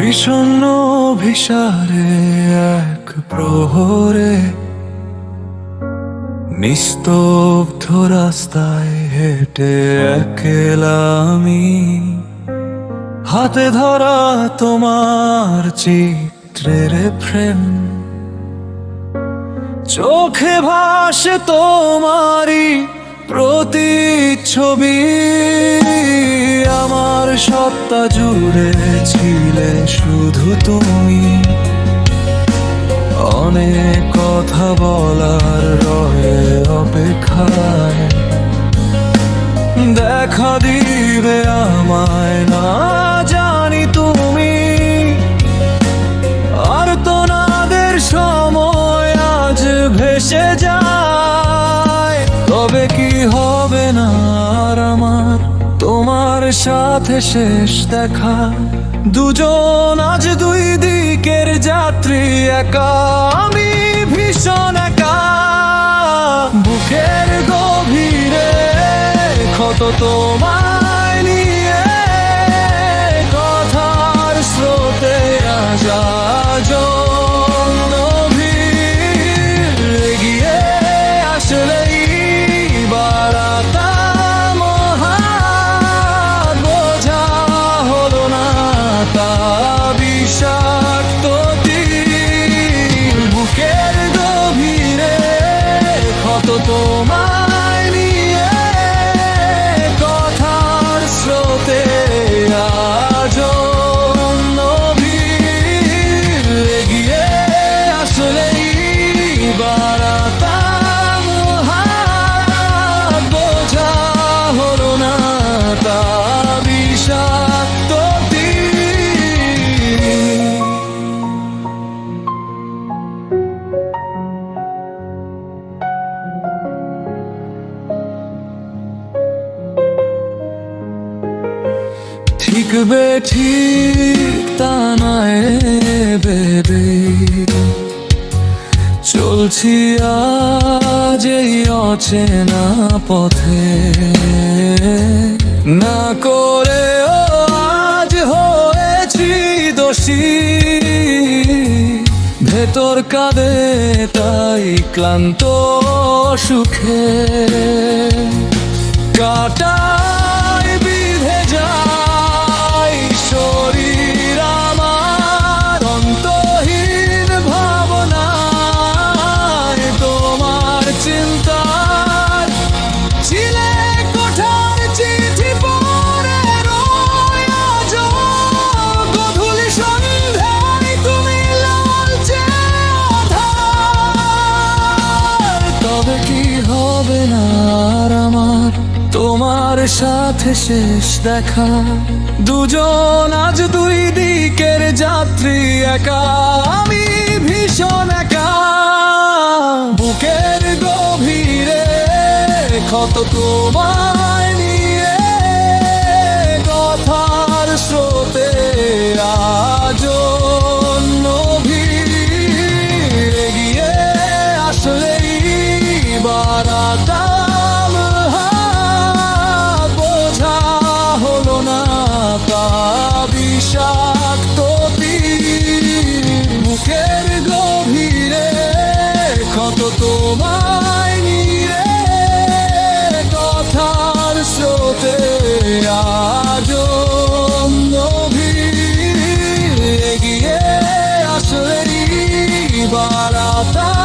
বিষণ্ণ ভিসারে এক প্রহরে, নিস্তব্ধ রাস্তায় হেঁটে একলা আমি হাতে ধরা তোমার চিত্রের ফ্রেম চোখে ভাসে তোমারই প্রতিচ্ছবি। আমার সত্তা জুড়ে ছিলে শুধু তুমি। অনেক কথা বলার রয়ে অপেক্ষায়। দেখা দিবে আমায়, না জানি তুমি। আর তো নাদের সময় আজ ভেসে যায়। তবে কি হবে না? সাথে শেষ দেখা। দুজন আজ দুই দিকের যাত্রী একা আমি ভীষণ ঠিক বে ঠিক তা নয় বেবে চলছি আজ এই অচেনা পথে না করে ও আজ হয়েছি দোষী ভেতর কাঁদে তাই ক্লান্ত সুখে কাটায় সাথে শেষ দেখা। দুজন আজ দুই দিকের যাত্রী একা। আমি ভীষণ একা। বুকের গভীরে ক্ষত তোমায় ক্ষত তোমায় নিয়ে কথার স্রোতে আজ এগিয়ে আসলেই বারাতা